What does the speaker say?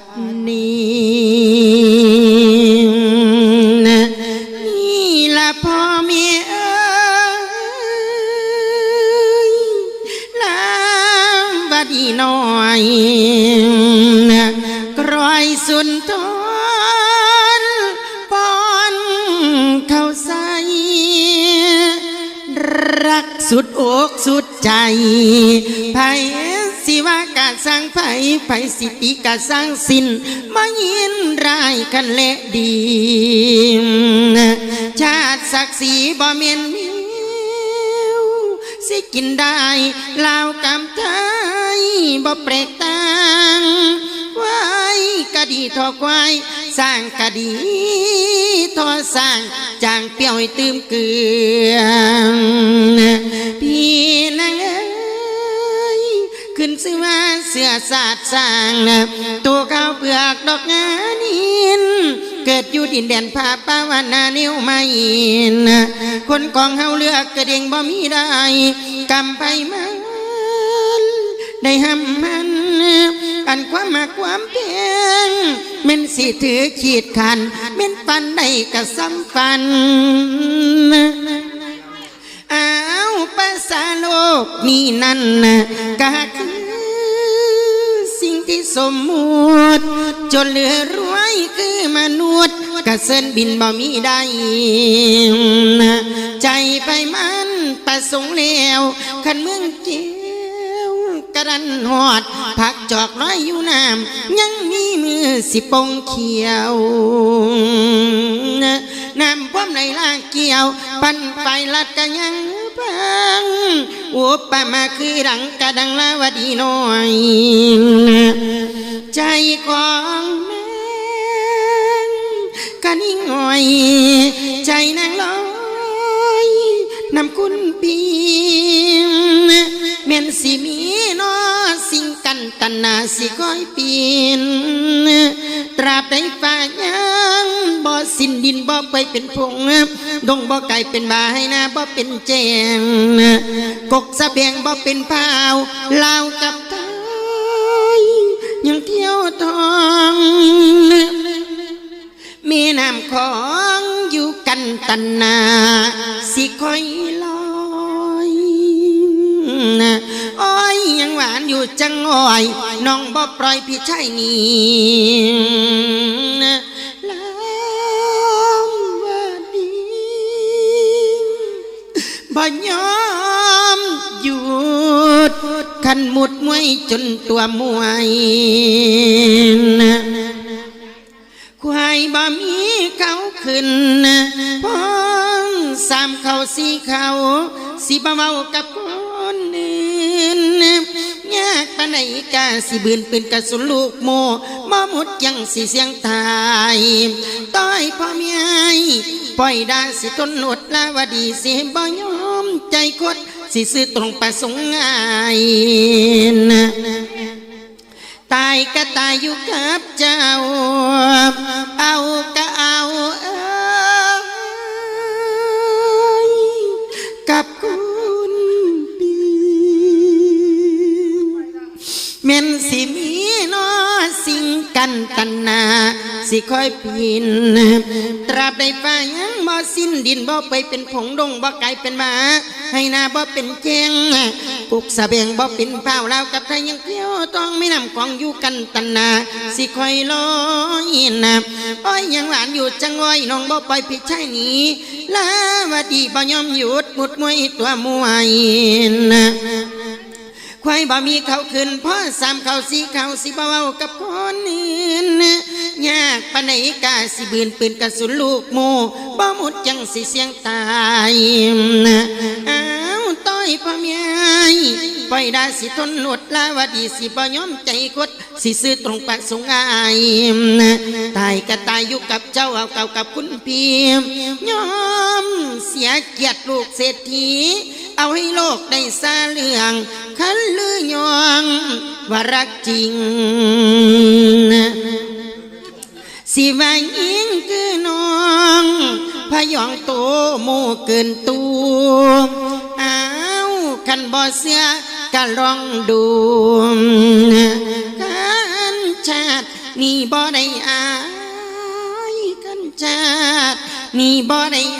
ดนี้นี่ละพ่อแม่เอ้ยลำบัดนี้น้อยกรอยสุนทรปอนเข้าใส่รักสุดอกสุดใจไผ สิว่ากาสร้างไผไผสิติกาสร้างสินมายินรายกันเละดี ชาติศักดิ์ศรีบ่เมียนมิวสิกินได้ลาวกำไทยบ่เปรกต่างไว้กะดีทอควายสร้างกะดีทอสร้างจางเปรียวให้ตื่มเกลือ มาสือสาสร้างนะตัวข้าวเปลือกดอกงานินเกิดอยู่ดินแดนผาป่าวานานิ้วไม่นะคนกองเฮาเลือกกระเด้งบ่มีได้กำไปมันได้ห้ำมัน อันความมาความเพียงเม่นสิถือขีดขันเม่นฟันได้กระซ้ำฟันอ้าวภาษาโลกนี่นั่นนะก็คือ ที่สมมุติจนเหลือรวยคือมนุษย์กระเซินบินบ่มีได้ ใจไปมันประสงค์แล้วขันเมืองเจียวกระดันหอด ผักจอกน้อยอยู่น้ำยังมีมือสิปงเขียวน้ำพ่วมในลากเกี่ยว ปันไฟลัดกันยังพัง อุปมาคือดังกระดังลาวดีน้อย ใจของแม่กันนิ่งหน่อย ใจนางลอยนำคุณปีเม่นสิมีนอสิ่งกันตันนาสิคอยปีน ตราบใดฝ่ายังบ่ สิ้นดินบ่ไปเป็นพงดงบ่ไก่เป็นบาให้นาบ่เป็นแจงกกสะเบียงบ่เป็นพาวลาวกับไทยยังเที่ยวทองมีน้ำของอยู่กันตันนา สิคอยลอยนะอ้อยยังหวานอยู่จังอ้อย น้องบ่ปล่อยพี่ชายนี่ บ่ยอมหยุดขันหมุดมวยจนตัวมวยควายบ่มีเขาขึ้นพ้องสามเขาสีเขาสิบ่เมากับคนอื่นยากปานไหนกาสิบืนเป็นกระสุนลูกโมมอมุดยังสิเสียงตายต้อยพ่อเมียปล่อยดาสิทนอดลาวดีสิบ่ยอม ใจคดสิซื้อตรงประสงค์ง่ายนะตายก็ตายอยู่กับเจ้า เอาก็เอาเอ้ยกับคุณปีเม่นสิมีนอ สิ่งกันตันนา สิคอยพินตราบใดฟ้ายังบ่สิ้นดินบ่ไปเป็นผงดงบ่ไกลเป็นมา ให้หนาบ่เป็นแจงปุกสะเบียงบ่เป็นเผาแลาวกับไทยยังเที่ยวต้องไม่นำของอยู่กันตันนา สิคอยลอยนะอ้อยยังหวานอยู่จังอ้อยน้องบ่ปล่อยพี่ชายหนี้ลาวดีบ่ยอมหยุดมุดมวยตัวมวยนะ ควายบ่มีเขาขึ้นพ่อสามเขาสีเขาสิบ่เว้ากับคนอื่นยากปนไหนกาสิบืนปืนกระสุนลูกโมบ่หมดจังสิเสียงตายอ้าวต้อยพ่อเมียปล่อยดาสิทนหนวดลาวดีสิบ่ยอมใจกดสิซื้อตรงปากสงอายตายก็ตายอยู่กับเจ้าเอาเก่ากับคุณพี่ยอมเสียเกียรติลูกเศรษฐี เอาให้โลกได้ซาเรื่องคันลือยองว่ารักจริงสิว่ายิงคือน้องพยองโตโมเกินตัวอ้าวคันบ่เสียก็ลองดูคันชาตินี่บ่ได้อายกันชาตินี่บ่ได้อาย